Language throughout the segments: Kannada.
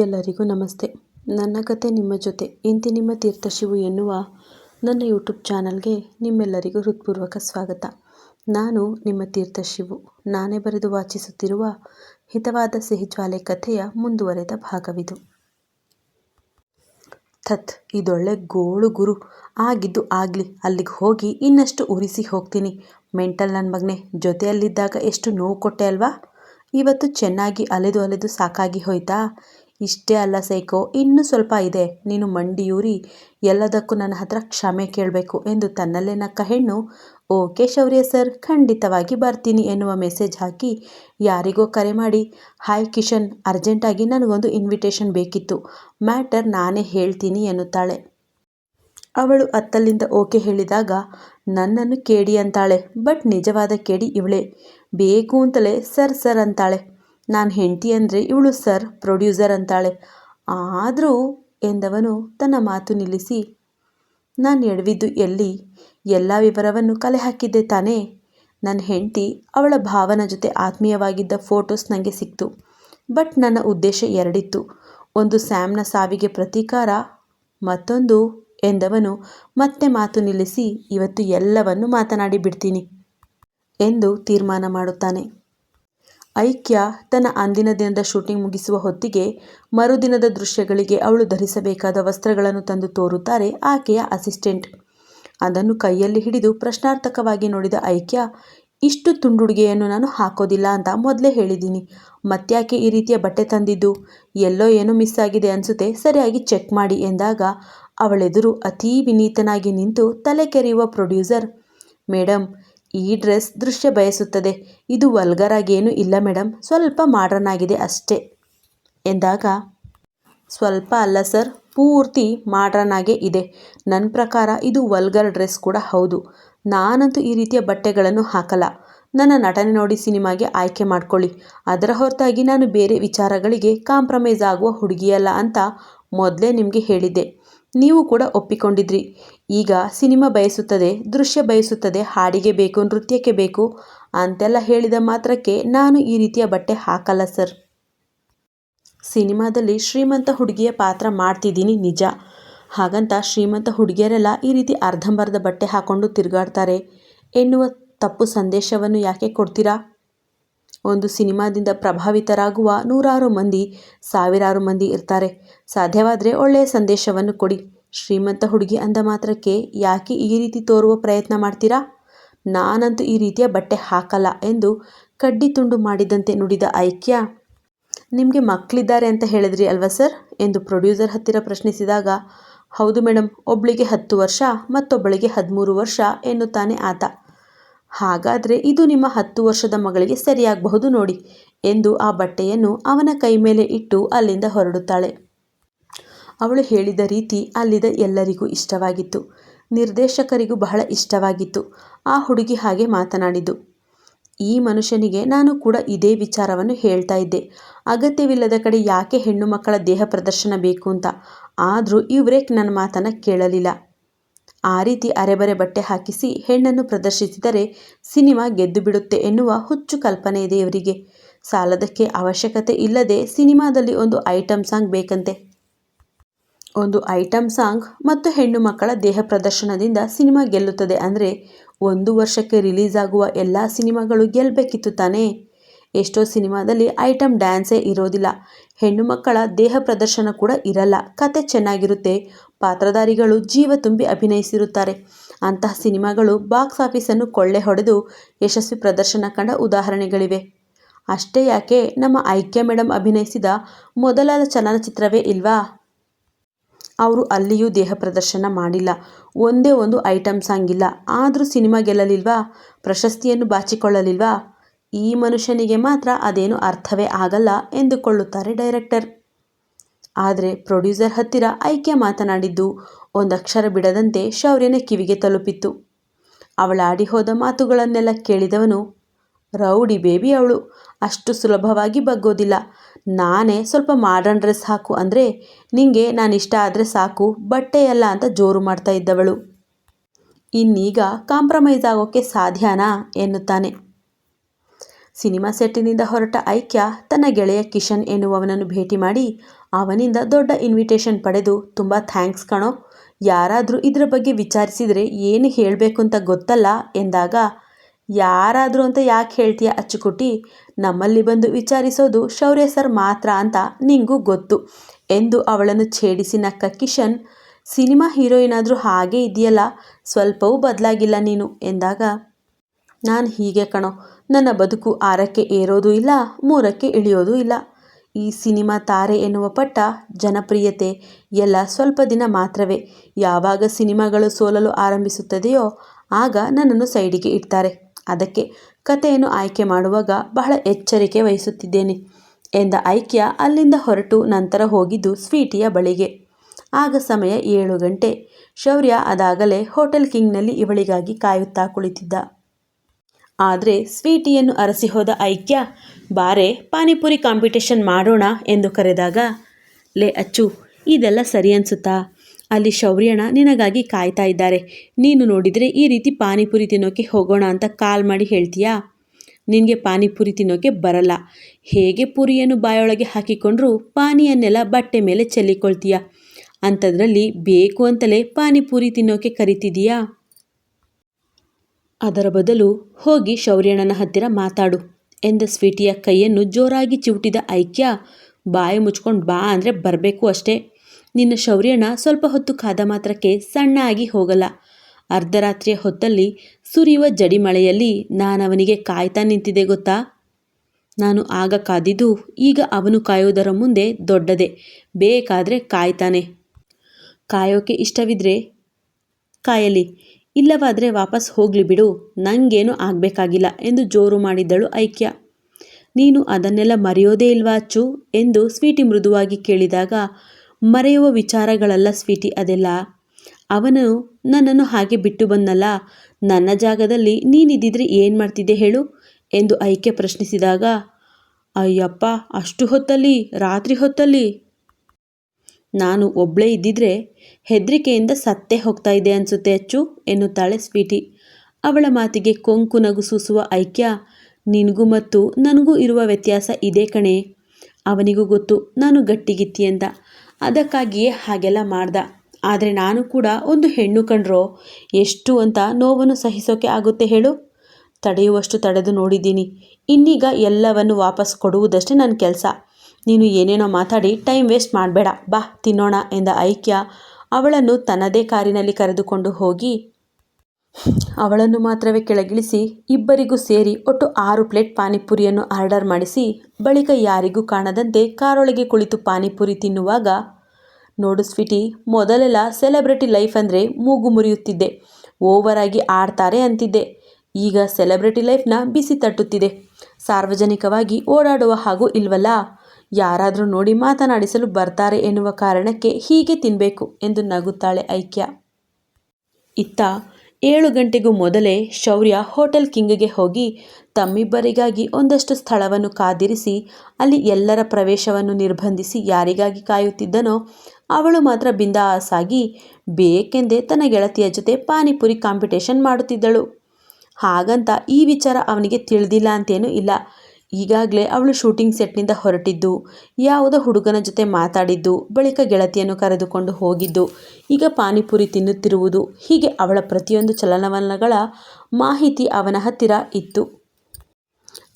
ಎಲ್ಲರಿಗೂ ನಮಸ್ತೆ. ನನ್ನ ಕತೆ ನಿಮ್ಮ ಜೊತೆ, ಇಂತಿ ನಿಮ್ಮ ತೀರ್ಥಶಿವು ಎನ್ನುವ ನನ್ನ ಯೂಟ್ಯೂಬ್ ಚಾನಲ್ಗೆ ನಿಮ್ಮೆಲ್ಲರಿಗೂ ಹೃತ್ಪೂರ್ವಕ ಸ್ವಾಗತ. ನಾನು ನಿಮ್ಮ ತೀರ್ಥಶಿವು ನಾನೇ ಬರೆದು ವಾಚಿಸುತ್ತಿರುವ ಹಿತವಾದ ಸಿಹಿಜ್ವಾಲೆ ಕಥೆಯ ಮುಂದುವರೆದ ಭಾಗವಿದು. ಥತ್, ಇದೊಳ್ಳೆ ಗೋಳು ಗುರು. ಆಗಿದ್ದು ಆಗಲಿ, ಅಲ್ಲಿಗೆ ಹೋಗಿ ಇನ್ನಷ್ಟು ಉರಿಸಿ ಹೋಗ್ತೀನಿ. ಮೆಂಟಲ್ ನನ್ನ ಮಗನೆ, ಜೊತೆಯಲ್ಲಿದ್ದಾಗ ಎಷ್ಟು ನೋವು ಕೊಟ್ಟೆ ಅಲ್ವಾ? ಇವತ್ತು ಚೆನ್ನಾಗಿ ಅಲೆದು ಅಲೆದು ಸಾಕಾಗಿ ಹೋಯ್ತಾ? ಇಷ್ಟೇ ಅಲ್ಲ ಸೈಕೋ, ಇನ್ನೂ ಸ್ವಲ್ಪ ಇದೆ. ನೀನು ಮಂಡಿಯೂರಿ, ಎಲ್ಲದಕ್ಕೂ ನನ್ನ ಹತ್ರ ಕ್ಷಮೆ ಕೇಳಬೇಕು ಎಂದು ತನ್ನಲ್ಲೇ ನಕ್ಕ ಹೆಣ್ಣು ಓಕೆ ಶೌರ್ಯ ಸರ್, ಖಂಡಿತವಾಗಿ ಬರ್ತೀನಿ ಎನ್ನುವ ಮೆಸೇಜ್ ಹಾಕಿ ಯಾರಿಗೋ ಕರೆ ಮಾಡಿ, ಹಾಯ್ ಕಿಶನ್, ಅರ್ಜೆಂಟಾಗಿ ನನಗೊಂದು ಇನ್ವಿಟೇಷನ್ ಬೇಕಿತ್ತು, ಮ್ಯಾಟರ್ ನಾನೇ ಹೇಳ್ತೀನಿ ಎನ್ನುತ್ತಾಳೆ. ಅವಳು ಅತ್ತಲ್ಲಿಂದ ಓಕೆ ಹೇಳಿದಾಗ, ನನ್ನನ್ನು ಕೇಡಿ ಅಂತಾಳೆ. ಬಟ್ ನಿಜವಾದ ಕೇಡಿ ಇವಳೆ, ಬೇಕು ಅಂತಲೇ, ಸರ್ ಸರ್ ಅಂತಾಳೆ. ನಾನು ಹೆಂಡತಿ ಅಂದರೆ ಇವಳು ಸರ್, ಪ್ರೊಡ್ಯೂಸರ್ ಅಂತಾಳೆ. ಆದರೂ ಎಂದವನು ತನ್ನ ಮಾತು ನಿಲ್ಲಿಸಿ, ನಾನು ಎಡವಿದ್ದು ಎಲ್ಲಿ? ಎಲ್ಲ ವಿವರವನ್ನು ಕಲೆ ಹಾಕಿದ್ದೆ ತಾನೇ. ನನ್ನ ಹೆಂಡತಿ ಅವಳ ಭಾವನ ಜೊತೆ ಆತ್ಮೀಯವಾಗಿದ್ದ ಫೋಟೋಸ್ ನನಗೆ ಸಿಕ್ತು. ಬಟ್ ನನ್ನ ಉದ್ದೇಶ ಎರಡಿತ್ತು. ಒಂದು ಸ್ಯಾಮ್ನ ಸಾವಿಗೆ ಪ್ರತೀಕಾರ, ಮತ್ತೊಂದು ಎಂದವನು ಮತ್ತೆ ಮಾತು ನಿಲ್ಲಿಸಿ, ಇವತ್ತು ಎಲ್ಲವನ್ನು ಮಾತನಾಡಿ ಬಿಡ್ತೀನಿ ಎಂದು ತೀರ್ಮಾನ ಮಾಡುತ್ತಾನೆ. ಐಕ್ಯ ತನ್ನ ಅಂದಿನ ದಿನದ ಶೂಟಿಂಗ್ ಮುಗಿಸುವ ಹೊತ್ತಿಗೆ ಮರುದಿನದ ದೃಶ್ಯಗಳಿಗೆ ಅವಳು ಧರಿಸಬೇಕಾದ ವಸ್ತ್ರಗಳನ್ನು ತಂದು ತೋರುತ್ತಾರೆ ಆಕೆಯ ಅಸಿಸ್ಟೆಂಟ್. ಅದನ್ನು ಕೈಯಲ್ಲಿ ಹಿಡಿದು ಪ್ರಶ್ನಾರ್ಥಕವಾಗಿ ನೋಡಿದ ಐಕ್ಯ, ಇಷ್ಟು ತುಂಡುಡುಗೆಯನ್ನು ನಾನು ಹಾಕೋದಿಲ್ಲ ಅಂತ ಮೊದಲೇ ಹೇಳಿದ್ದೀನಿ ಮತ್ತ್ಯಾಕೆ ಈ ರೀತಿಯ ಬಟ್ಟೆ ತಂದಿದ್ದು? ಎಲ್ಲೋ ಏನೋ ಮಿಸ್ ಆಗಿದೆ ಅನಿಸುತ್ತೆ, ಸರಿಯಾಗಿ ಚೆಕ್ ಮಾಡಿ ಎಂದಾಗ ಅವಳೆದುರು ಅತೀ ವಿನೀತನಾಗಿ ನಿಂತು ತಲೆ ಕೆರೆಯುವ ಪ್ರೊಡ್ಯೂಸರ್ ಮೇಡಮ್ ಈ ಡ್ರೆಸ್ ದೃಶ್ಯ ಬಯಸುತ್ತದೆ. ಇದು ವಲ್ಗರಾಗೇನೂ ಇಲ್ಲ ಮೇಡಮ್ ಸ್ವಲ್ಪ ಮಾಡ್ರನ್ ಆಗಿದೆ ಅಷ್ಟೇ. ಎಂದಾಗ, ಸ್ವಲ್ಪ ಅಲ್ಲ ಸರ್. ಪೂರ್ತಿ ಮಾಡ್ರನ್ ಆಗೇ ಇದೆ. ನನ್ನ ಪ್ರಕಾರ ಇದು ವಲ್ಗರ್ ಡ್ರೆಸ್ ಕೂಡ ಹೌದು. ನಾನಂತೂ ಈ ರೀತಿಯ ಬಟ್ಟೆಗಳನ್ನು ಹಾಕಲ್ಲ. ನನ್ನ ನಟನೆ ನೋಡಿ ಸಿನಿಮಾಗೆ ಆಯ್ಕೆ ಮಾಡಿಕೊಳ್ಳಿ. ಅದರ ಹೊರತಾಗಿ ನಾನು ಬೇರೆ ವಿಚಾರಗಳಿಗೆ ಕಾಂಪ್ರಮೈಸ್ ಆಗುವ ಹುಡುಗಿಯಲ್ಲ ಅಂತ ಮೊದಲೇ ನಿಮಗೆ ಹೇಳಿದ್ದೆ. ನೀವು ಕೂಡ ಒಪ್ಪಿಕೊಂಡಿದ್ರಿ. ಈಗ ಸಿನಿಮಾ ಬಯಸುತ್ತದೆ, ದೃಶ್ಯ ಬಯಸುತ್ತದೆ, ಹಾಡಿಗೆ ಬೇಕು, ನೃತ್ಯಕ್ಕೆ ಬೇಕು ಅಂತೆಲ್ಲ ಹೇಳಿದ ಮಾತ್ರಕ್ಕೆ ನಾನು ಈ ರೀತಿಯ ಬಟ್ಟೆ ಹಾಕಲ್ಲ ಸರ್. ಸಿನಿಮಾದಲ್ಲಿ ಶ್ರೀಮಂತ ಹುಡುಗಿಯ ಪಾತ್ರ ಮಾಡ್ತಿದ್ದೀನಿ ನಿಜ. ಹಾಗಂತ ಶ್ರೀಮಂತ ಹುಡುಗಿಯರೆಲ್ಲ ಈ ರೀತಿ ಅರ್ಧಂಬರ್ಧ ಬಟ್ಟೆ ಹಾಕೊಂಡು ತಿರುಗಾಡ್ತಾರೆ. ಎನ್ನುವ ತಪ್ಪು ಸಂದೇಶವನ್ನು ಯಾಕೆ ಕೊಡ್ತೀರಾ? ಒಂದು ಸಿನಿಮಾದಿಂದ ಪ್ರಭಾವಿತರಾಗುವ ನೂರಾರು ಮಂದಿ, ಸಾವಿರಾರು ಮಂದಿ ಇರ್ತಾರೆ. ಸಾಧ್ಯವಾದರೆ ಒಳ್ಳೆಯ ಸಂದೇಶವನ್ನು ಕೊಡಿ. ಶ್ರೀಮಂತ ಹುಡುಗಿ ಅಂದ ಮಾತ್ರಕ್ಕೆ ಯಾಕೆ ಈ ರೀತಿ ತೋರುವ ಪ್ರಯತ್ನ ಮಾಡ್ತೀರಾ? ನಾನಂತೂ ಈ ರೀತಿಯ ಬಟ್ಟೆ ಹಾಕಲ್ಲ ಎಂದು ಕಡ್ಡಿ ತುಂಡು ಮಾಡಿದಂತೆ ನುಡಿದ ಐಕ್ಯ. ನಿಮಗೆ ಮಕ್ಕಳಿದ್ದಾರೆ ಅಂತ ಹೇಳಿದ್ರಿ ಅಲ್ವಾ ಸರ್? ಎಂದು ಪ್ರೊಡ್ಯೂಸರ್ ಹತ್ತಿರ ಪ್ರಶ್ನಿಸಿದಾಗ, ಹೌದು ಮೇಡಮ್ ಒಬ್ಬಳಿಗೆ ಹತ್ತು ವರ್ಷ, ಮತ್ತೊಬ್ಬಳಿಗೆ ಹದಿಮೂರು ವರ್ಷ ಎನ್ನುತ್ತಾನೆ ಆತ. ಹಾಗಾದರೆ ಇದು ನಿಮ್ಮ ಹತ್ತು ವರ್ಷದ ಮಗಳಿಗೆ ಸರಿಯಾಗಬಹುದು ನೋಡಿ ಎಂದು ಆ ಬಟ್ಟೆಯನ್ನು ಅವನ ಕೈ ಮೇಲೆ ಇಟ್ಟು ಅಲ್ಲಿಂದ ಹೊರಡುತ್ತಾಳೆ. ಅವಳು ಹೇಳಿದ ರೀತಿ ಅಲ್ಲಿದ ಎಲ್ಲರಿಗೂ ಇಷ್ಟವಾಗಿತ್ತು. ನಿರ್ದೇಶಕರಿಗೂ ಬಹಳ ಇಷ್ಟವಾಗಿತ್ತು. ಆ ಹುಡುಗಿ ಹಾಗೆ ಮಾತನಾಡಿದ್ದು. ಈ ಮನುಷ್ಯನಿಗೆ ನಾನು ಕೂಡ ಇದೇ ವಿಚಾರವನ್ನು ಹೇಳ್ತಾ ಇದ್ದೆ. ಅಗತ್ಯವಿಲ್ಲದ ಕಡೆ ಯಾಕೆ ಹೆಣ್ಣು ಮಕ್ಕಳ ದೇಹ ಪ್ರದರ್ಶನ ಬೇಕು ಅಂತ? ಆದರೂ ಇವರೇ ನನ್ನ ಮಾತನ್ನು ಕೇಳಲಿಲ್ಲ. ಆ ರೀತಿ ಅರೆಬರೆ ಬಟ್ಟೆ ಹಾಕಿಸಿ ಹೆಣ್ಣನ್ನು ಪ್ರದರ್ಶಿಸಿದರೆ ಸಿನಿಮಾ ಗೆದ್ದು ಬಿಡುತ್ತೆ ಎನ್ನುವ ಹುಚ್ಚು ಕಲ್ಪನೆ ಇದೆ ಇವರಿಗೆ. ಸಾಲದಕ್ಕೆ ಅವಶ್ಯಕತೆ ಇಲ್ಲದೆ ಸಿನಿಮಾದಲ್ಲಿ ಒಂದು ಐಟಮ್ ಸಾಂಗ್ ಬೇಕಂತೆ. ಒಂದು ಐಟಮ್ ಸಾಂಗ್ ಮತ್ತು ಹೆಣ್ಣು ಮಕ್ಕಳ ದೇಹ ಪ್ರದರ್ಶನದಿಂದ ಸಿನಿಮಾ ಗೆಲ್ಲುತ್ತದೆ ಅಂದರೆ ಒಂದು ವರ್ಷಕ್ಕೆ ರಿಲೀಸ್ ಆಗುವ ಎಲ್ಲ ಸಿನಿಮಾಗಳು ಗೆಲ್ಲಬೇಕಿತ್ತು ತಾನೇ. ಎಷ್ಟೋ ಸಿನಿಮಾದಲ್ಲಿ ಐಟಮ್ ಡ್ಯಾನ್ಸೇ ಇರೋದಿಲ್ಲ. ಹೆಣ್ಣು ಮಕ್ಕಳ ದೇಹ ಪ್ರದರ್ಶನ ಕೂಡ ಇರಲ್ಲ. ಕತೆ ಚೆನ್ನಾಗಿರುತ್ತೆ. ಪಾತ್ರಧಾರಿಗಳು ಜೀವ ತುಂಬಿ ಅಭಿನಯಿಸಿರುತ್ತಾರೆ. ಅಂತಹ ಸಿನಿಮಾಗಳು ಬಾಕ್ಸ್ ಆಫೀಸನ್ನು ಕೊಳ್ಳೆ ಹೊಡೆದು ಯಶಸ್ವಿ ಪ್ರದರ್ಶನ ಕಂಡ ಉದಾಹರಣೆಗಳಿವೆ. ಅಷ್ಟೇ ಯಾಕೆ ನಮ್ಮ ಐಕ್ಯ ಮೇಡಮ್ ಅಭಿನಯಿಸಿದ ಮೊದಲಾದ ಚಲನಚಿತ್ರವೇ ಇಲ್ವಾ? ಅವರು ಅಲ್ಲಿಯೂ ದೇಹ ಪ್ರದರ್ಶನ ಮಾಡಿಲ್ಲ. ಒಂದೇ ಒಂದು ಐಟಮ್ ಸಾಂಗ್ ಇಲ್ಲ. ಆದರೂ ಸಿನಿಮಾ ಗೆಲ್ಲಲಿಲ್ವಾ? ಪ್ರಶಸ್ತಿಯನ್ನು ಬಾಚಿಕೊಳ್ಳಲಿಲ್ವಾ? ಈ ಮನುಷ್ಯನಿಗೆ ಮಾತ್ರ ಅದೇನು ಅರ್ಥವೇ ಆಗಲ್ಲ ಎಂದುಕೊಳ್ಳುತ್ತಾರೆ ಡೈರೆಕ್ಟರ್. ಆದರೆ ಪ್ರೊಡ್ಯೂಸರ್ ಹತ್ತಿರ ಐಕ್ಯ ಮಾತನಾಡಿದ್ದು, ಒಂದಕ್ಷರ ಬಿಡದಂತೆ ಶೌರ್ಯನ ಕಿವಿಗೆ ತಲುಪಿತ್ತು. ಅವಳಾಡಿ ಹೋದ ಮಾತುಗಳನ್ನೆಲ್ಲ ಕೇಳಿದವನು, ರೌಡಿ ಬೇಬಿ ಅವಳು, ಅಷ್ಟು ಸುಲಭವಾಗಿ ಬಗ್ಗೋದಿಲ್ಲ. ನಾನೇ ಸ್ವಲ್ಪ ಮಾಡರ್ನ್ ಡ್ರೆಸ್ ಹಾಕು ಅಂದರೆ ನಿಂಗೆ ನಾನು ಇಷ್ಟ ಆದರೆ ಸಾಕು ಬಟ್ಟೆಯಲ್ಲ ಅಂತ ಜೋರು ಮಾಡ್ತಾ ಇದ್ದವಳು. ಇನ್ನೀಗ ಕಾಂಪ್ರಮೈಸ್ ಆಗೋಕ್ಕೆ ಸಾಧ್ಯನಾ? ಎನ್ನುತ್ತಾನೆ. ಸಿನಿಮಾ ಸೆಟ್ಟಿನಿಂದ ಹೊರಟ ಐಕ್ಯ ತನ್ನ ಗೆಳೆಯ ಕಿಶನ್ ಎನ್ನುವವನನ್ನು ಭೇಟಿ ಮಾಡಿ ಅವನಿಂದ ದೊಡ್ಡ ಇನ್ವಿಟೇಷನ್ ಪಡೆದು ತುಂಬ ಥ್ಯಾಂಕ್ಸ್ ಕಣೋ. ಯಾರಾದರೂ ಇದರ ಬಗ್ಗೆ ವಿಚಾರಿಸಿದರೆ ಏನು ಹೇಳಬೇಕು ಅಂತ ಗೊತ್ತಲ್ಲ ಎಂದಾಗ, ಯಾರಾದರೂ ಅಂತ ಯಾಕೆ ಹೇಳ್ತೀಯ ಅಚ್ಚುಕುಟ್ಟಿ? ನಮ್ಮಲ್ಲಿ ಬಂದು ವಿಚಾರಿಸೋದು ಶೌರ್ಯ ಸರ್ ಮಾತ್ರ ಅಂತ ನಿಂಗೂ ಗೊತ್ತು ಎಂದು ಅವಳನ್ನು ಛೇಡಿಸಿ ನಕ್ಕ ಕಿಶನ್, ಸಿನಿಮಾ ಹೀರೋಯಿನ್ ಆದರೂ ಹಾಗೆ ಇದೆಯಲ್ಲ ಸ್ವಲ್ಪವೂ ಬದಲಾಗಿಲ್ಲ ನೀನು ಎಂದಾಗ, ನಾನು ಹೀಗೆ ಕಣೋ. ನನ್ನ ಬದುಕು ಆರಕ್ಕೆ ಏರೋದು ಇಲ್ಲ, ಮೂರಕ್ಕೆ ಇಳಿಯೋದು ಇಲ್ಲ. ಈ ಸಿನಿಮಾ ತಾರೆ ಎನ್ನುವ ಪಟ್ಟ ಜನಪ್ರಿಯತೆ ಎಲ್ಲ ಸ್ವಲ್ಪ ದಿನ ಮಾತ್ರವೇ. ಯಾವಾಗ ಸಿನಿಮಾಗಳು ಸೋಲಲು ಆರಂಭಿಸುತ್ತದೆಯೋ ಆಗ ನನ್ನನ್ನು ಸೈಡಿಗೆ ಇಡ್ತಾರೆ. ಅದಕ್ಕೆ ಕಥೆಯನ್ನು ಆಯ್ಕೆ ಮಾಡುವಾಗ ಬಹಳ ಎಚ್ಚರಿಕೆ ವಹಿಸುತ್ತಿದ್ದೇನೆ ಎಂದ ಐಕ್ಯ ಅಲ್ಲಿಂದ ಹೊರಟು ನಂತರ ಹೋಗಿದ್ದು ಸ್ವೀಟಿಯ ಬಳಿಗೆ. ಆಗ ಸಮಯ ಏಳು ಗಂಟೆ. ಶೌರ್ಯ ಅದಾಗಲೇ ಹೋಟೆಲ್ ಕಿಂಗ್ನಲ್ಲಿ ಇವಳಿಗಾಗಿ ಕಾಯುತ್ತಾ ಕುಳಿತಿದ್ದ. ಆದರೆ ಸ್ವೀಟಿಯನ್ನು ಅರಸಿ ಹೋದ ಐಕ್ಯ, ಬಾರೆ, ಪಾನಿಪುರಿ ಕಾಂಪಿಟೇಷನ್ ಮಾಡೋಣ ಎಂದು ಕರೆದಾಗ, ಲೇ ಅಚ್ಚು, ಇದೆಲ್ಲ ಸರಿ ಅನ್ಸುತ್ತಾ? ಅಲ್ಲಿ ಶೌರ್ಯಣ ನಿನಗಾಗಿ ಕಾಯ್ತಾ ಇದ್ದಾರೆ. ನೀನು ನೋಡಿದರೆ ಈ ರೀತಿ ಪಾನಿಪುರಿ ತಿನ್ನೋಕೆ ಹೋಗೋಣ ಅಂತ ಕಾಲ್ ಮಾಡಿ ಹೇಳ್ತೀಯಾ? ನಿನಗೆ ಪಾನಿಪುರಿ ತಿನ್ನೋಕೆ ಬರಲ್ಲ. ಹೇಗೆ ಪುರಿಯನ್ನು ಬಾಯೊಳಗೆ ಹಾಕಿಕೊಂಡ್ರೂ ಪಾನಿಯನ್ನೆಲ್ಲ ಬಟ್ಟೆ ಮೇಲೆ ಚೆಲ್ಲಿಕೊಳ್ತೀಯ? ಅಂಥದ್ರಲ್ಲಿ ಬೇಕು ಅಂತಲೇ ಪಾನಿಪುರಿ ತಿನ್ನೋಕೆ ಕರಿತಿದೀಯಾ? ಅದರ ಬದಲು ಹೋಗಿ ಶೌರ್ಯಣ್ಣನ ಹತ್ತಿರ ಮಾತಾಡು ಎಂದ ಸ್ವೀಟಿಯ ಕೈಯನ್ನು ಜೋರಾಗಿ ಚಿವುಟಿದ ಐಕ್ಯ, ಬಾಯಿ ಮುಚ್ಕೊಂಡು ಬಾ ಅಂದರೆ ಬರಬೇಕು ಅಷ್ಟೇ. ನಿನ್ನ ಶೌರ್ಯಣ್ಣ ಸ್ವಲ್ಪ ಹೊತ್ತು ಕಾದ ಮಾತ್ರಕ್ಕೆ ಸಣ್ಣ ಆಗಿ ಹೋಗಲ್ಲ. ಅರ್ಧರಾತ್ರಿಯ ಹೊತ್ತಲ್ಲಿ ಸುರಿಯುವ ಜಡಿಮಳೆಯಲ್ಲಿ ನಾನವನಿಗೆ ಕಾಯ್ತಾ ನಿಂತಿದೆ ಗೊತ್ತಾ? ನಾನು ಆಗ ಕಾದಿದ್ದು ಈಗ ಅವನು ಕಾಯೋದರ ಮುಂದೆ ದೊಡ್ಡದೆ, ಬೇಕಾದರೆ ಕಾಯ್ತಾನೆ. ಕಾಯೋಕೆ ಇಷ್ಟವಿದ್ರೆ ಕಾಯಲಿ. ಇಲ್ಲವಾದರೆ ವಾಪಸ್ ಹೋಗಲಿ ಬಿಡು ನನಗೇನು ಆಗಬೇಕಾಗಿಲ್ಲ ಎಂದು ಜೋರು ಮಾಡಿದ್ದಳು ಐಕ್ಯ. ನೀನು ಅದನ್ನೆಲ್ಲ ಮರೆಯೋದೇ ಇಲ್ವಾ ಅಚ್ಚು ಎಂದು ಸ್ವೀಟಿ ಮೃದುವಾಗಿ ಕೇಳಿದಾಗ, ಮರೆಯುವ ವಿಚಾರಗಳಲ್ಲ ಸ್ವೀಟಿ ಅದೆಲ್ಲ. ಅವನು, ನನ್ನನ್ನು ಹಾಗೆ ಬಿಟ್ಟು ಬಂದಲ್ಲ, ನನ್ನ ಜಾಗದಲ್ಲಿ ನೀನಿದ್ದಿದ್ರೆ ಏನು ಮಾಡ್ತಿದ್ದೆ ಹೇಳು ಎಂದು ಐಕ್ಯ ಪ್ರಶ್ನಿಸಿದಾಗ, ಅಯ್ಯಪ್ಪ, ಅಷ್ಟು ಹೊತ್ತಲ್ಲಿ, ರಾತ್ರಿ ಹೊತ್ತಲ್ಲಿ ನಾನು ಒಬ್ಬಳೇ ಇದ್ದಿದ್ರೆ ಹೆದರಿಕೆಯಿಂದ ಸತ್ತೇ ಹೋಗ್ತಾ ಇದೆ ಅನಿಸುತ್ತೆ ಅಚ್ಚು ಎನ್ನುತ್ತಾಳೆ ಸ್ವೀಟಿ. ಅವಳ ಮಾತಿಗೆ ಕೊಂಕು ನಗು ಸೂಸುವ ಐಕ್ಯ, ನಿನಗೂ ಮತ್ತು ನನಗೂ ಇರುವ ವ್ಯತ್ಯಾಸ ಇದೇ ಕಣೆ. ಅವನಿಗೂ ಗೊತ್ತು, ನಾನು ಗಟ್ಟಿಗಿತ್ತಿ ಅಂತ. ಅದಕ್ಕಾಗಿಯೇ ಹಾಗೆಲ್ಲ ಮಾಡ್ದ. ಆದರೆ ನಾನು ಕೂಡ ಒಂದು ಹೆಣ್ಣು ಕಂಡ್ರೋ ಎಷ್ಟು ಅಂತ ನೋವನ್ನು ಸಹಿಸೋಕೆ ಆಗುತ್ತೆ ಹೇಳು? ತಡೆಯುವಷ್ಟು ತಡೆದು ನೋಡಿದ್ದೀನಿ. ಇನ್ನೀಗ ಎಲ್ಲವನ್ನು ವಾಪಸ್ ಕೊಡುವುದಷ್ಟೇ ನನ್ನ ಕೆಲಸ. ನೀನು ಏನೇನೋ ಮಾತಾಡಿ ಟೈಮ್ ವೇಸ್ಟ್ ಮಾಡಬೇಡ, ಬಾ, ತಿನ್ನೋಣ ಎಂದ ಐಕ್ಯ. ಅವಳನ್ನು ತನ್ನದೇ ಕಾರಿನಲ್ಲಿ ಕರೆದುಕೊಂಡು ಹೋಗಿ ಅವಳನ್ನು ಮಾತ್ರವೇ ಕೆಳಗಿಳಿಸಿ ಇಬ್ಬರಿಗೂ ಸೇರಿ ಒಟ್ಟು ಆರು ಪ್ಲೇಟ್ ಪಾನಿಪುರಿಯನ್ನು ಆರ್ಡರ್ ಮಾಡಿಸಿ, ಬಳಿಕ ಯಾರಿಗೂ ಕಾಣದಂತೆ ಕಾರೊಳಗೆ ಕುಳಿತು ಪಾನಿಪುರಿ ತಿನ್ನುವಾಗ, ನೋಡು ಸ್ವೀಟಿ, ಮೊದಲೆಲ್ಲ ಸೆಲೆಬ್ರಿಟಿ ಲೈಫ್ ಅಂದರೆ ಮೂಗು ಮುರಿಯುತ್ತಿದ್ದೆ ಓವರಾಗಿ ಆಡ್ತಾರೆ ಅಂತಿದ್ದೆ. ಈಗ ಸೆಲೆಬ್ರಿಟಿ ಲೈಫ್ನ ಬಿಸಿ ತಟ್ಟುತ್ತಿದೆ. ಸಾರ್ವಜನಿಕವಾಗಿ ಓಡಾಡುವ ಹಾಗೂ ಇಲ್ವಲ್ಲ? ಯಾರಾದರೂ ನೋಡಿ ಮಾತನಾಡಿಸಲು ಬರ್ತಾರೆ ಎನ್ನುವ ಕಾರಣಕ್ಕೆ ಹೀಗೆ ತಿನ್ನಬೇಕು ಎಂದು ನಗುತ್ತಾಳೆ ಐಕ್ಯ. ಇತ್ತ ಏಳು ಗಂಟೆಗೂ ಮೊದಲೇ ಶೌರ್ಯ ಹೋಟೆಲ್ ಕಿಂಗ್ಗೆ ಹೋಗಿ ತಮ್ಮಿಬ್ಬರಿಗಾಗಿ ಒಂದಷ್ಟು ಸ್ಥಳವನ್ನು ಕಾದಿರಿಸಿ, ಅಲ್ಲಿ ಎಲ್ಲರ ಪ್ರವೇಶವನ್ನು ನಿರ್ಬಂಧಿಸಿ ಯಾರಿಗಾಗಿ ಕಾಯುತ್ತಿದ್ದನೋ ಅವಳು ಮಾತ್ರ ಬಿಂದಾಸಾಗಿ ಬೇಕೆಂದೇ ತನ್ನ ಗೆಳತಿಯ ಜೊತೆ ಪಾನಿಪುರಿ ಕಾಂಪಿಟೇಷನ್ ಮಾಡುತ್ತಿದ್ದಳು. ಹಾಗಂತ ಈ ವಿಚಾರ ಅವನಿಗೆ ತಿಳಿದಿಲ್ಲ ಅಂತೇನೂ ಇಲ್ಲ. ಈಗಾಗಲೇ ಅವಳು ಶೂಟಿಂಗ್ ಸೆಟ್ನಿಂದ ಹೊರಟಿದ್ದು, ಯಾವುದೋ ಹುಡುಗನ ಜೊತೆ ಮಾತಾಡಿದ್ದು, ಬಳಿಕ ಗೆಳತಿಯನ್ನು ಕರೆದುಕೊಂಡು ಹೋಗಿದ್ದು. ಈಗ ಪಾನಿಪುರಿ ತಿನ್ನುತ್ತಿರುವುದು ಹೀಗೆ ಅವಳ ಪ್ರತಿಯೊಂದು ಚಲನವಲನಗಳ ಮಾಹಿತಿ ಅವನ ಹತ್ತಿರ ಇತ್ತು.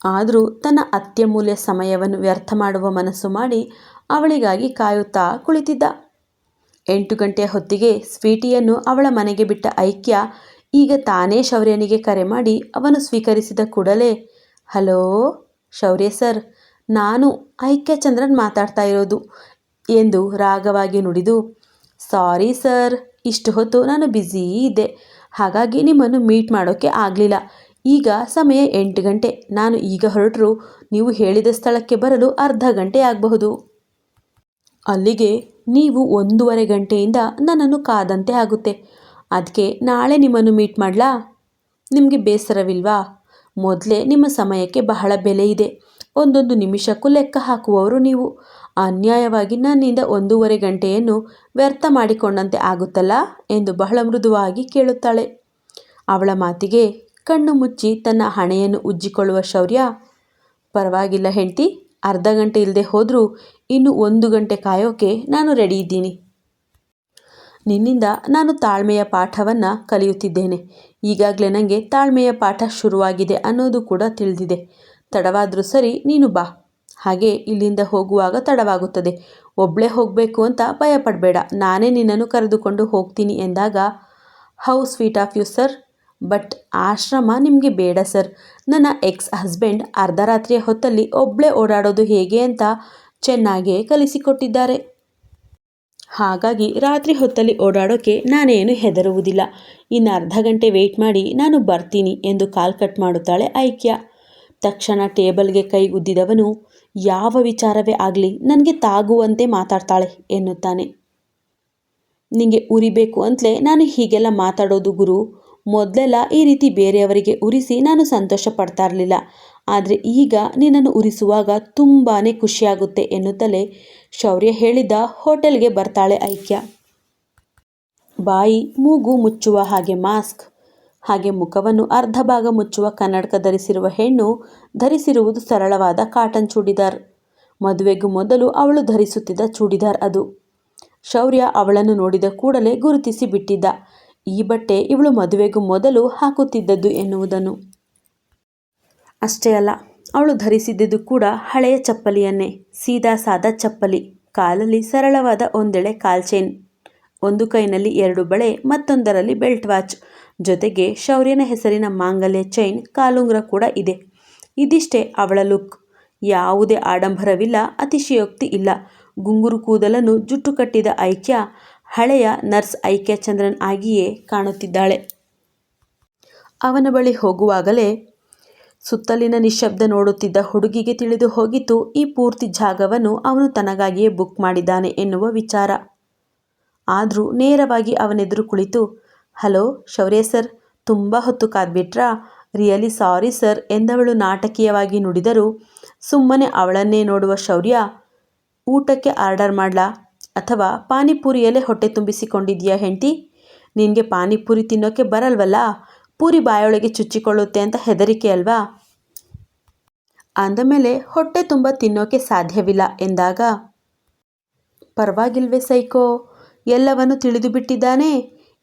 ಆದರೂ ತನ್ನ ಅತ್ಯಮೂಲ್ಯ ಸಮಯವನ್ನು ವ್ಯರ್ಥ ಮಾಡುವ ಮನಸ್ಸು ಮಾಡಿ ಅವಳಿಗಾಗಿ ಕಾಯುತ್ತಾ ಕುಳಿತಿದ್ದ. ಎಂಟು ಗಂಟೆಯ ಹೊತ್ತಿಗೆ ಸ್ವೀಟಿಯನ್ನು ಅವಳ ಮನೆಗೆ ಬಿಟ್ಟ ಐಕ್ಯ ಈಗ ತಾನೇ ಶೌರ್ಯನಿಗೆ ಕರೆ ಮಾಡಿ ಅವನು ಸ್ವೀಕರಿಸಿದ ಕೂಡಲೇ, ಹಲೋ ಶೌರ್ಯ ಸರ್, ನಾನು ಐಕ್ಯ ಚಂದ್ರನ್ ಮಾತಾಡ್ತಾ ಇರೋದು ಎಂದು ರಾಗವಾಗಿ ನುಡಿದು, ಸಾರಿ ಸರ್, ಇಷ್ಟು ಹೊತ್ತು ನಾನು ಬ್ಯುಸಿ ಇದ್ದೆ, ಹಾಗಾಗಿ ನಿಮ್ಮನ್ನು ಮೀಟ್ ಮಾಡೋಕ್ಕೆ ಆಗಲಿಲ್ಲ. ಈಗ ಸಮಯ ಎಂಟು ಗಂಟೆ, ನಾನು ಈಗ ಹೊರಟರು, ನೀವು ಹೇಳಿದ ಸ್ಥಳಕ್ಕೆ ಬರಲು ಅರ್ಧ ಗಂಟೆ ಆಗಬಹುದು. ಅಲ್ಲಿಗೆ ನೀವು ಒಂದೂವರೆ ಗಂಟೆಯಿಂದ ನನ್ನನ್ನು ಕಾದಂತೆ ಆಗುತ್ತೆ. ಅದಕ್ಕೆ ನಾಳೆ ನಿಮ್ಮನ್ನು ಮೀಟ್ ಮಾಡಲಾ? ನಿಮಗೆ ಬೇಸರವಿಲ್ವಾ? ಮೊದಲೇ ನಿಮ್ಮ ಸಮಯಕ್ಕೆ ಬಹಳ ಬೆಲೆ ಇದೆ. ಒಂದೊಂದು ನಿಮಿಷಕ್ಕೂ ಲೆಕ್ಕ ಹಾಕುವವರು ನೀವು. ಅನ್ಯಾಯವಾಗಿ ನನ್ನಿಂದ ಒಂದೂವರೆ ಗಂಟೆಯನ್ನು ವ್ಯರ್ಥ ಮಾಡಿಕೊಂಡಂತೆ ಆಗುತ್ತಲ್ಲ ಎಂದು ಬಹಳ ಮೃದುವಾಗಿ ಕೇಳುತ್ತಾಳೆ. ಅವಳ ಮಾತಿಗೆ ಕಣ್ಣು ಮುಚ್ಚಿ ತನ್ನ ಹಣೆಯನ್ನು ಉಜ್ಜಿಕೊಳ್ಳುವ ಶೌರ್ಯ. ಪರವಾಗಿಲ್ಲ ಹೆಂಡ್ತಿ, ಅರ್ಧ ಗಂಟೆ ಇಲ್ಲದೆ ಹೋದರೂ ಇನ್ನು ಒಂದು ಗಂಟೆ ಕಾಯೋಕೆ ನಾನು ರೆಡಿ ಇದ್ದೀನಿ. ನಿನ್ನಿಂದ ನಾನು ತಾಳ್ಮೆಯ ಪಾಠವನ್ನು ಕಲಿಯುತ್ತಿದ್ದೇನೆ. ಈಗಾಗಲೇ ನನಗೆ ತಾಳ್ಮೆಯ ಪಾಠ ಶುರುವಾಗಿದೆ ಅನ್ನೋದು ಕೂಡ ತಿಳಿದಿದೆ. ತಡವಾದರೂ ಸರಿ ನೀನು ಬಾ. ಹಾಗೆ ಇಲ್ಲಿಂದ ಹೋಗುವಾಗ ತಡವಾಗುತ್ತದೆ. ಒಬ್ಬಳೇ ಹೋಗಬೇಕು ಅಂತ ಭಯಪಡಬೇಡ. ನಾನೇ ನಿನ್ನನ್ನು ಕರೆದುಕೊಂಡು ಹೋಗ್ತೀನಿ ಎಂದಾಗ, how, sweet of you, sir. But ಆಶ್ರಮ ನಿಮಗೆ ಬೇಡ, ಸರ್. ನನ್ನ ಎಕ್ಸ್ ಹಸ್ಬೆಂಡ್ ಅರ್ಧರಾತ್ರಿಯ ಹೊತ್ತಲ್ಲಿ ಒಬ್ಬಳೇ ಓಡಾಡೋದು ಹೇಗೆ ಅಂತ ಚೆನ್ನಾಗೇ ಕಲಿಸಿಕೊಟ್ಟಿದ್ದಾರೆ. ಹಾಗಾಗಿ ರಾತ್ರಿ ಹೊತ್ತಲ್ಲಿ ಓಡಾಡೋಕ್ಕೆ ನಾನೇನು ಹೆದರುವುದಿಲ್ಲ. ಇನ್ನು ಅರ್ಧ ಗಂಟೆ ವೆಯ್ಟ್ ಮಾಡಿ ನಾನು ಬರ್ತೀನಿ ಎಂದು ಕಾಲ್ ಕಟ್ ಮಾಡುತ್ತಾಳೆ ಐಕ್ಯ. ತಕ್ಷಣ ಟೇಬಲ್ಗೆ ಕೈ ಉದ್ದಿದವನು, ಯಾವ ವಿಚಾರವೇ ಆಗಲಿ ನನಗೆ ತಾಗುವಂತೆ ಮಾತಾಡ್ತಾಳೆ ಎನ್ನುತ್ತಾನೆ. ನಿಮಗೆ ಉರಿಬೇಕು ಅಂತಲೇ ನಾನು ಹೀಗೆಲ್ಲ ಮಾತಾಡೋದು ಗುರು. ಮೊದಲೆಲ್ಲ ಈ ರೀತಿ ಬೇರೆಯವರಿಗೆ ಉರಿಸಿ ನಾನು ಸಂತೋಷ ಪಡ್ತಾ ಇರಲಿಲ್ಲ. ಆದರೆ ಈಗ ನಿನ್ನನ್ನು ಉರಿಸುವಾಗ ತುಂಬಾ ಖುಷಿಯಾಗುತ್ತೆ ಎನ್ನುತ್ತಲೇ ಶೌರ್ಯ ಹೇಳಿದ ಹೋಟೆಲ್ಗೆ ಬರ್ತಾಳೆ ಐಕ್ಯ. ಬಾಯಿ ಮೂಗು ಮುಚ್ಚುವ ಹಾಗೆ ಮಾಸ್ಕ್, ಹಾಗೆ ಮುಖವನ್ನು ಅರ್ಧ ಭಾಗ ಮುಚ್ಚುವ ಕನ್ನಡಕ ಧರಿಸಿರುವ ಹೆಣ್ಣು ಧರಿಸಿರುವುದು ಸರಳವಾದ ಕಾಟನ್ ಚೂಡಿದಾರ್. ಮದುವೆಗೂ ಮೊದಲು ಅವಳು ಧರಿಸುತ್ತಿದ್ದ ಚೂಡಿದಾರ್ ಅದು. ಶೌರ್ಯ ಅವಳನ್ನು ನೋಡಿದ ಕೂಡಲೇ ಗುರುತಿಸಿ ಬಿಟ್ಟಿದ್ದ. ಈ ಬಟ್ಟೆ ಇವಳು ಮದುವೆಗೂ ಮೊದಲು ಹಾಕುತ್ತಿದ್ದದ್ದು ಎನ್ನುವುದನ್ನು ಅಷ್ಟೇ ಅಲ್ಲ, ಅವಳು ಧರಿಸಿದ್ದುದು ಕೂಡ ಹಳೆಯ ಚಪ್ಪಲಿಯನ್ನೇ, ಸೀದಾ ಸಾದಾ ಚಪ್ಪಲಿ, ಕಾಲಲ್ಲಿ ಸರಳವಾದ ಒಂದೆಳೆ ಕಾಲ್ಚೈನ್ ಒಂದು ಕೈನಲ್ಲಿ ಎರಡು ಬಳೆ, ಮತ್ತೊಂದರಲ್ಲಿ ಬೆಲ್ಟ್ ವಾಚ್. ಜೊತೆಗೆ ಶೌರ್ಯನ ಹೆಸರಿನ ಮಾಂಗಲ್ಯ ಚೈನ್ ಕಾಲುಂಗ್ರ ಕೂಡ ಇದೆ. ಇದಿಷ್ಟೇ ಅವಳ ಲುಕ್. ಯಾವುದೇ ಆಡಂಬರವಿಲ್ಲ, ಅತಿಶಯೋಕ್ತಿ ಇಲ್ಲ. ಗುಂಗುರು ಕೂದಲನ್ನು ಜುಟ್ಟು ಕಟ್ಟಿದ ಐಕ್ಯ, ಹಳೆಯ ನರ್ಸ್ ಐಕ್ಯ ಚಂದ್ರನ್ ಆಗಿಯೇ ಕಾಣುತ್ತಿದ್ದಾಳೆ. ಅವನ ಬಳಿ ಹೋಗುವಾಗಲೇ ಸುತ್ತಲಿನ ನಿಶ್ಶಬ್ದ ನೋಡುತ್ತಿದ್ದ ಹುಡುಗಿಗೆ ತಿಳಿದು ಹೋಗಿತ್ತು, ಈ ಪೂರ್ತಿ ಜಾಗವನ್ನು ಅವನು ತನಗಾಗಿಯೇ ಬುಕ್ ಮಾಡಿದ್ದಾನೆ ಎನ್ನುವ ವಿಚಾರ. ಆದರೂ ನೇರವಾಗಿ ಅವನೆದುರು ಕುಳಿತು, ಹಲೋ ಶೌರ್ಯ ಸರ್, ತುಂಬ ಹೊತ್ತು ಕಾದ್ಬಿಟ್ರಾ? ರಿಯಲಿ ಸಾರಿ ಸರ್ ಎಂದವಳು ನಾಟಕೀಯವಾಗಿ ನುಡಿದರು ಸುಮ್ಮನೆ ಅವಳನ್ನೇ ನೋಡುವ ಶೌರ್ಯ, ಊಟಕ್ಕೆ ಆರ್ಡರ್ ಮಾಡ್ಲಾ? ಅಥವಾ ಪಾನಿಪುರಿಯಲ್ಲೇ ಹೊಟ್ಟೆ ತುಂಬಿಸಿಕೊಂಡಿದೆಯಾ ಹೆಂಡತಿ? ನಿನಗೆ ಪಾನಿಪುರಿ ತಿನ್ನೋಕ್ಕೆ ಬರಲ್ವಲ್ಲ? ಪೂರಿ ಬಾಯೊಳಗೆ ಚುಚ್ಚಿಕೊಳ್ಳುತ್ತೆ ಅಂತ ಹೆದರಿಕೆ ಅಲ್ವಾ? ಅಂದಮೇಲೆ ಹೊಟ್ಟೆ ತುಂಬ ತಿನ್ನೋಕೆ ಸಾಧ್ಯವಿಲ್ಲ ಎಂದಾಗ, ಪರವಾಗಿಲ್ವೇ ಸೈಕೋ, ಎಲ್ಲವನ್ನು ತಿಳಿದು ಬಿಟ್ಟಿದ್ದಾನೆ.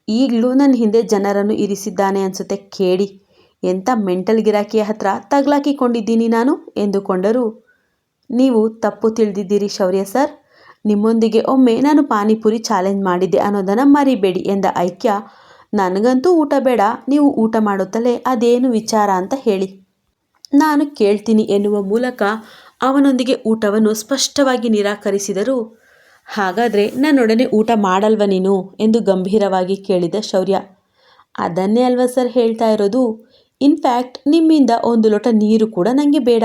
ಈಗಲೂ ನನ್ನ ಹಿಂದೆ ಜನರನ್ನು ಇರಿಸಿದ್ದಾನೆ ಅನಿಸುತ್ತೆ, ಕೇಳಿ. ಎಂಥ ಮೆಂಟಲ್ ಗಿರಾಕಿಯ ಹತ್ರ ತಗ್ಲಾಕಿಕೊಂಡಿದ್ದೀನಿ ನಾನು ಎಂದುಕೊಂಡರು. ನೀವು ತಪ್ಪು ತಿಳಿದಿದ್ದೀರಿ ಶೌರ್ಯ ಸರ್. ನಿಮ್ಮೊಂದಿಗೆ ಒಮ್ಮೆ ನಾನು ಪಾನಿಪುರಿ ಚಾಲೆಂಜ್ ಮಾಡಿದ್ದೆ ಅನ್ನೋದನ್ನು ಮರಿಬೇಡಿ ಎಂದ ಐಕ್ಯ. ನನಗಂತೂ ಊಟ ಬೇಡ, ನೀವು ಊಟ ಮಾಡುತ್ತಲೇ ಅದೇನು ವಿಚಾರ ಅಂತ ಹೇಳಿ. ನಾನು ಕೇಳ್ತೀನಿ ಎನ್ನುವ ಮೂಲಕ ಅವನೊಂದಿಗೆ ಊಟವನ್ನು ಸ್ಪಷ್ಟವಾಗಿ ನಿರಾಕರಿಸಿದರು. ಹಾಗಾದರೆ ನನ್ನೊಡನೆ ಊಟ ಮಾಡಲ್ವ ನೀನು? ಎಂದು ಗಂಭೀರವಾಗಿ ಕೇಳಿದ ಶೌರ್ಯ. ಅದನ್ನೇ ಅಲ್ವಾ ಸರ್ ಹೇಳ್ತಾ ಇರೋದು? ಇನ್ಫ್ಯಾಕ್ಟ್ ನಿಮ್ಮಿಂದ ಒಂದು ಲೋಟ ನೀರು ಕೂಡ ನನಗೆ ಬೇಡ.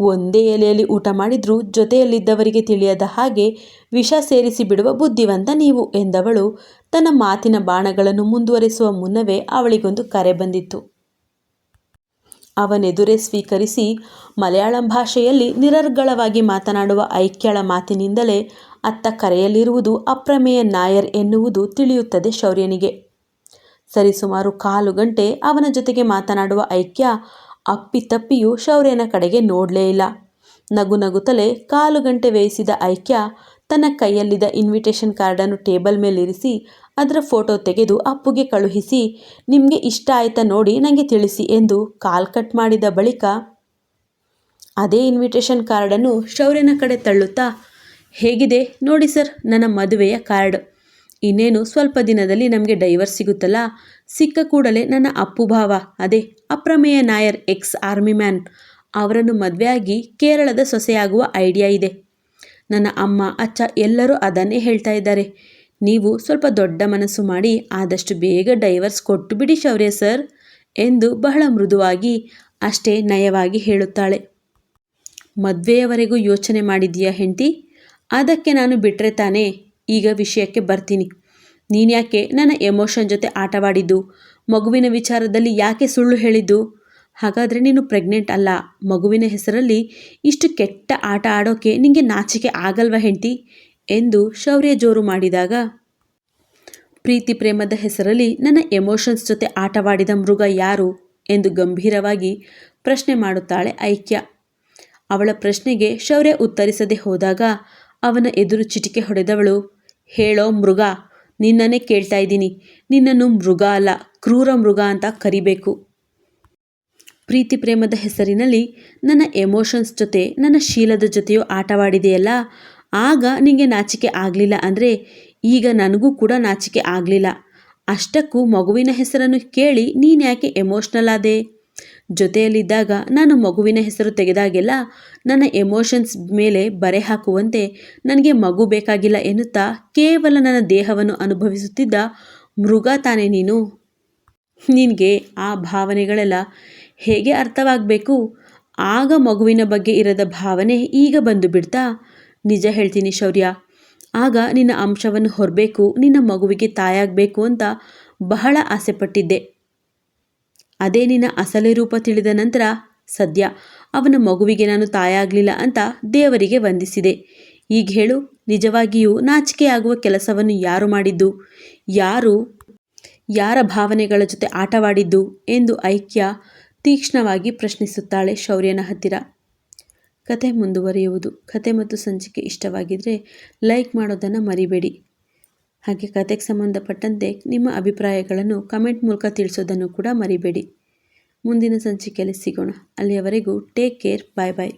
ಒಂದೇ ಎಲೆಯಲ್ಲಿ ಊಟ ಮಾಡಿದರೂ ಜೊತೆಯಲ್ಲಿದ್ದವರಿಗೆ ತಿಳಿಯದ ಹಾಗೆ ವಿಷ ಸೇರಿಸಿ ಬಿಡುವ ಬುದ್ಧಿವಂತ ನೀವು ಎಂದವಳು. ತನ್ನ ಮಾತಿನ ಬಾಣಗಳನ್ನು ಮುಂದುವರಿಸುವ ಮುನ್ನವೇ ಅವಳಿಗೊಂದು ಕರೆ ಬಂದಿತ್ತು. ಅವನೆದುರೇ ಸ್ವೀಕರಿಸಿ ಮಲಯಾಳಂ ಭಾಷೆಯಲ್ಲಿ ನಿರರ್ಗಳವಾಗಿ ಮಾತನಾಡುವ ಐಕ್ಯಳ ಮಾತಿನಿಂದಲೇ ಅತ್ತ ಕರೆಯಲಿರುವುದು ಅಪ್ರಮೇಯ ನಾಯರ್ ಎನ್ನುವುದು ತಿಳಿಯುತ್ತದೆ ಶೌರ್ಯನಿಗೆ. ಸರಿಸುಮಾರು ಕಾಲು ಗಂಟೆ ಅವನ ಜೊತೆಗೆ ಮಾತನಾಡುವ ಐಕ್ಯ ಅಪ್ಪಿತಪ್ಪಿಯೂ ಶೌರ್ಯನ ಕಡೆಗೆ ನೋಡಲೇ ಇಲ್ಲ. ನಗು ನಗುತ್ತಲೇ ಕಾಲು ಗಂಟೆ ವ್ಯಯಿಸಿದ ಐಕ್ಯ ತನ್ನ ಕೈಯಲ್ಲಿದ್ದ ಇನ್ವಿಟೇಷನ್ ಕಾರ್ಡನ್ನು ಟೇಬಲ್ ಮೇಲಿರಿಸಿ ಅದರ ಫೋಟೋ ತೆಗೆದು ಅಪ್ಪುಗೆ ಕಳುಹಿಸಿ, ನಿಮಗೆ ಇಷ್ಟ ಆಯ್ತಾ ನೋಡಿ ನನಗೆ ತಿಳಿಸಿ ಎಂದು ಕಾಲ್ ಕಟ್ ಮಾಡಿದ ಬಳಿಕ ಅದೇ ಇನ್ವಿಟೇಷನ್ ಕಾರ್ಡನ್ನು ಶೌರ್ಯನ ಕಡೆ ತಳ್ಳುತ್ತಾ, ಹೇಗಿದೆ? ನೋಡಿ ಸರ್, ನನ್ನ ಮದುವೆಯ ಕಾರ್ಡ್. ಇನ್ನೇನು ಸ್ವಲ್ಪ ದಿನದಲ್ಲಿ ನಮಗೆ ಡೈವರ್ಸ್ ಸಿಗುತ್ತಲ್ಲ, ಸಿಕ್ಕ ಕೂಡಲೇ ನನ್ನ ಅಪ್ಪು ಭಾವ, ಅದೇ Aprameya Nair, ex army man. ಅವರನ್ನು ಮದುವೆಯಾಗಿ ಕೇರಳದ ಸೊಸೆಯಾಗುವ ಐಡಿಯಾ ಇದೆ. ನನ್ನ ಅಮ್ಮ, ಅಚ್ಚ ಎಲ್ಲರೂ ಅದನ್ನೇ ಹೇಳ್ತಾ ಇದ್ದಾರೆ. ನೀವು ಸ್ವಲ್ಪ ದೊಡ್ಡ ಮನಸ್ಸು ಮಾಡಿ ಆದಷ್ಟು ಬೇಗ ಡೈವರ್ಸ್ ಕೊಟ್ಟು ಬಿಡಿ ಶೌರ್ಯ ಸರ್ ಎಂದು ಬಹಳ ಮೃದುವಾಗಿ ಅಷ್ಟೇ ನಯವಾಗಿ ಹೇಳುತ್ತಾಳೆ. ಮದುವೆಯವರೆಗೂ ಯೋಚನೆ ಮಾಡಿದೀಯಾ ಹೆಂಡತಿ? ಅದಕ್ಕೆ ನಾನು ಬಿಟ್ಟರೆ ತಾನೇ? ಈಗ ವಿಷಯಕ್ಕೆ ಬರ್ತೀನಿ. ನೀನ್ಯಾಕೆ ನನ್ನ ಎಮೋಷನ್ ಜೊತೆ ಆಟವಾಡಿದ್ದು? ಮಗುವಿನ ವಿಚಾರದಲ್ಲಿ ಯಾಕೆ ಸುಳ್ಳು ಹೇಳಿದ್ದು? ಹಾಗಾದರೆ ನೀನು ಪ್ರೆಗ್ನೆಂಟ್ ಅಲ್ಲ. ಮಗುವಿನ ಹೆಸರಲ್ಲಿ ಇಷ್ಟು ಕೆಟ್ಟ ಆಟ ಆಡೋಕೆ ನಿಮಗೆ ನಾಚಿಕೆ ಆಗಲ್ವ ಹೆಂಡತಿ? ಎಂದು ಶೌರ್ಯ ಜೋರು ಮಾಡಿದಾಗ, ಪ್ರೀತಿ ಪ್ರೇಮದ ಹೆಸರಲ್ಲಿ ನನ್ನ ಎಮೋಷನ್ಸ್ ಜೊತೆ ಆಟವಾಡಿದ ಮೃಗ ಯಾರು? ಎಂದು ಗಂಭೀರವಾಗಿ ಪ್ರಶ್ನೆ ಮಾಡುತ್ತಾಳೆ ಐಕ್ಯ. ಅವಳ ಪ್ರಶ್ನೆಗೆ ಶೌರ್ಯ ಉತ್ತರಿಸದೆ ಹೋದಾಗ, ಅವನ ಎದುರು ಚಿಟಿಕೆ ಹೊಡೆದವಳು? ಹೇಳೋ ಮೃಗ, ನಿನ್ನನ್ನೇ ಕೇಳ್ತಾ ಇದ್ದೀನಿ. ನಿನ್ನನ್ನು ಮೃಗ ಅಲ್ಲ, ಕ್ರೂರ ಮೃಗ ಅಂತ ಕರಿಬೇಕು. ಪ್ರೀತಿ ಪ್ರೇಮದ ಹೆಸರಿನಲ್ಲಿ ನನ್ನ ಎಮೋಷನ್ಸ್ ಜೊತೆ, ನನ್ನ ಶೀಲದ ಜೊತೆಯೂ ಆಟವಾಡಿದೆಯಲ್ಲ ಆಗ ನಿಮಗೆ ನಾಚಿಕೆ ಆಗಲಿಲ್ಲ ಅಂದರೆ ಈಗ ನನಗೂ ಕೂಡ ನಾಚಿಕೆ ಆಗಲಿಲ್ಲ. ಅಷ್ಟಕ್ಕೂ ಮಗುವಿನ ಹೆಸರನ್ನು ಕೇಳಿ ನೀನು ಯಾಕೆ ಎಮೋಷ್ನಲ್ ಆದೆ? ಜೊತೆಯಲ್ಲಿದ್ದಾಗ ನಾನು ಮಗುವಿನ ಹೆಸರು ತೆಗೆದಾಗೆಲ್ಲ ನನ್ನ ಎಮೋಷನ್ಸ್ ಮೇಲೆ ಬರೆ ಹಾಕುವಂತೆ ನನಗೆ ಮಗು ಬೇಕಾಗಿಲ್ಲ ಎನ್ನುತ್ತಾ ಕೇವಲ ನನ್ನ ದೇಹವನ್ನು ಅನುಭವಿಸುತ್ತಿದ್ದ ಮೃಗ ತಾನೇ ನೀನು? ನಿನಗೆ ಆ ಭಾವನೆಗಳೆಲ್ಲ ಹೇಗೆ ಅರ್ಥವಾಗಬೇಕು? ಆಗ ಮಗುವಿನ ಬಗ್ಗೆ ಇರದ ಭಾವನೆ ಈಗ ಬಂದು ಬಿಡ್ತಾ ನಿಜ ಹೇಳ್ತೀನಿ ಶೌರ್ಯ. ಆಗ ನಿನ್ನ ಅಂಶವನ್ನು ಹೊರಬೇಕು, ನಿನ್ನ ಮಗುವಿಗೆ ತಾಯಾಗಬೇಕು ಅಂತ ಬಹಳ ಆಸೆಪಟ್ಟಿದ್ದೆ. ಅದೇ ನಿನ್ನ ಅಸಲಿ ರೂಪ ತಿಳಿದ ನಂತರ, ಸದ್ಯ ಅವನ ಮಗುವಿಗೆ ನಾನು ತಾಯಾಗಲಿಲ್ಲ ಅಂತ ದೇವರಿಗೆ ವಂದಿಸಿದೆ. ಈಗ ಹೇಳು, ನಿಜವಾಗಿಯೂ ನಾಚಿಕೆಯಾಗುವ ಕೆಲಸವನ್ನು ಯಾರು ಮಾಡಿದ್ದು? ಯಾರು, ಯಾರ ಭಾವನೆಗಳ ಜೊತೆ ಆಟವಾಡಿದ್ದು? ಎಂದು ಐಕ್ಯ ತೀಕ್ಷ್ಣವಾಗಿ ಪ್ರಶ್ನಿಸುತ್ತಾಳೆ ಶೌರ್ಯನ ಹತ್ತಿರ. ಕತೆ ಮುಂದುವರಿಯುವುದು. ಕತೆ ಮತ್ತು ಸಂಚಿಕೆ ಇಷ್ಟವಾಗಿದ್ದರೆ ಲೈಕ್ ಮಾಡೋದನ್ನು ಮರಿಬೇಡಿ. ಹಾಗೆ ಕತೆಗೆ ಸಂಬಂಧಪಟ್ಟಂತೆ ನಿಮ್ಮ ಅಭಿಪ್ರಾಯಗಳನ್ನು ಕಮೆಂಟ್ ಮೂಲಕ ತಿಳಿಸೋದನ್ನು ಕೂಡ ಮರಿಬೇಡಿ. ಮುಂದಿನ ಸಂಚಿಕೆಯಲ್ಲಿ ಸಿಗೋಣ. ಅಲ್ಲಿಯವರೆಗೂ ಟೇಕ್ ಕೇರ್ ಬಾಯ್ ಬಾಯ್